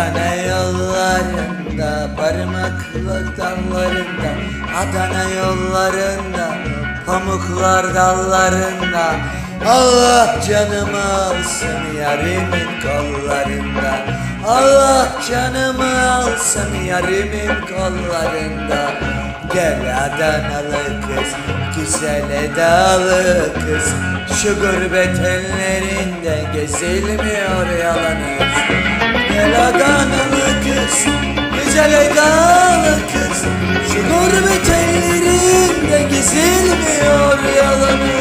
Adana yollarında parmaklık dallarında Adana yollarında pamuklar dallarında. Allah canımı alsın yarimin kollarında. Allah canımı alsın yarimin kollarında. Gel Adanalı kız, güzel edalı kız. Şu gurbet ellerinde gezilmiyor yalanız. Gel Adanalı kız, güzel kız Şu gurbet ellerinde gezilmiyor yalanız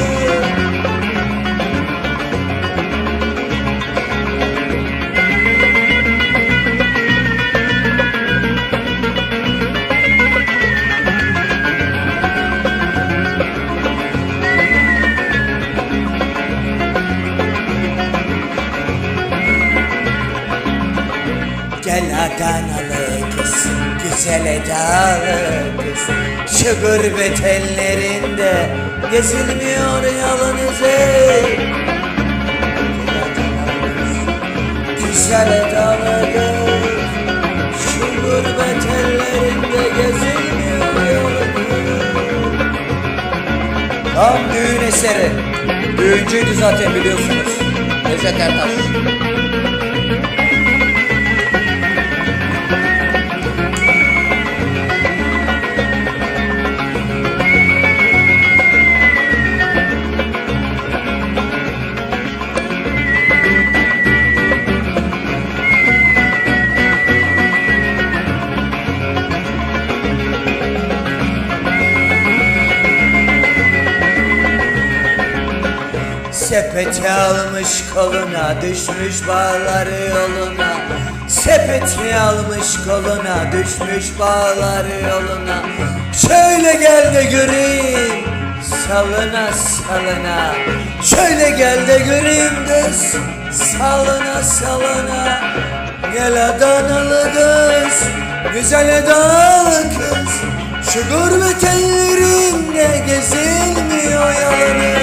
Gel Adanalı kız, güzel edalı kız. Şu gurbet ellerinde gezilmiyor Adanalı kız, güzel edalı kız Şu gurbet ellerinde gezilmiyor yalnız Tam düğün eseri. Düğüncüydü zaten biliyorsunuz. Necdet Ertaş Sepeti almış koluna düşmüş bağları yoluna. Sepeti almış koluna düşmüş bağları yoluna. Şöyle gel de göreyim salına salına. Şöyle gel de göreyim kız salına salına. Gel Adanalı kız güzel Adanalı kız. Şu gurbet ellerinde gezilmiyor yalnız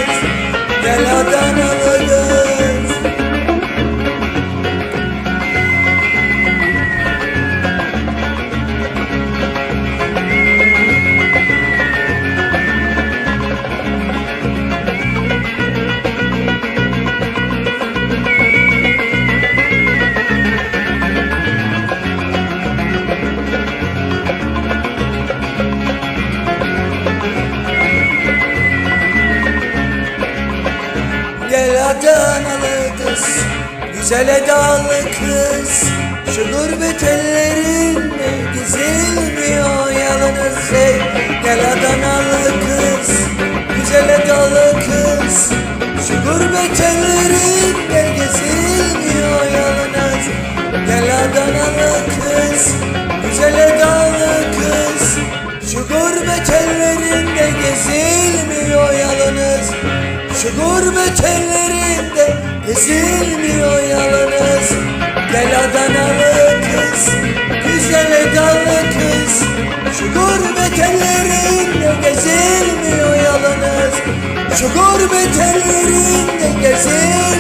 Adanalı kız Güzel edalı kız. Şu gurbet ellerinde Gezilmiyor yalnız ey. Gel Adanalı kız Güzel edalı kız. Şu gurbet ellerinde Gezilmiyor yalnız. Gel Adanalı kız Şu gurbet ellerinde ezilmiyor yalanız Gel Adanalı kız, güzel edalı kız. Şu gurbet ellerinde gezilmiyor yalanız Şu gurbet ellerinde gezilmiyor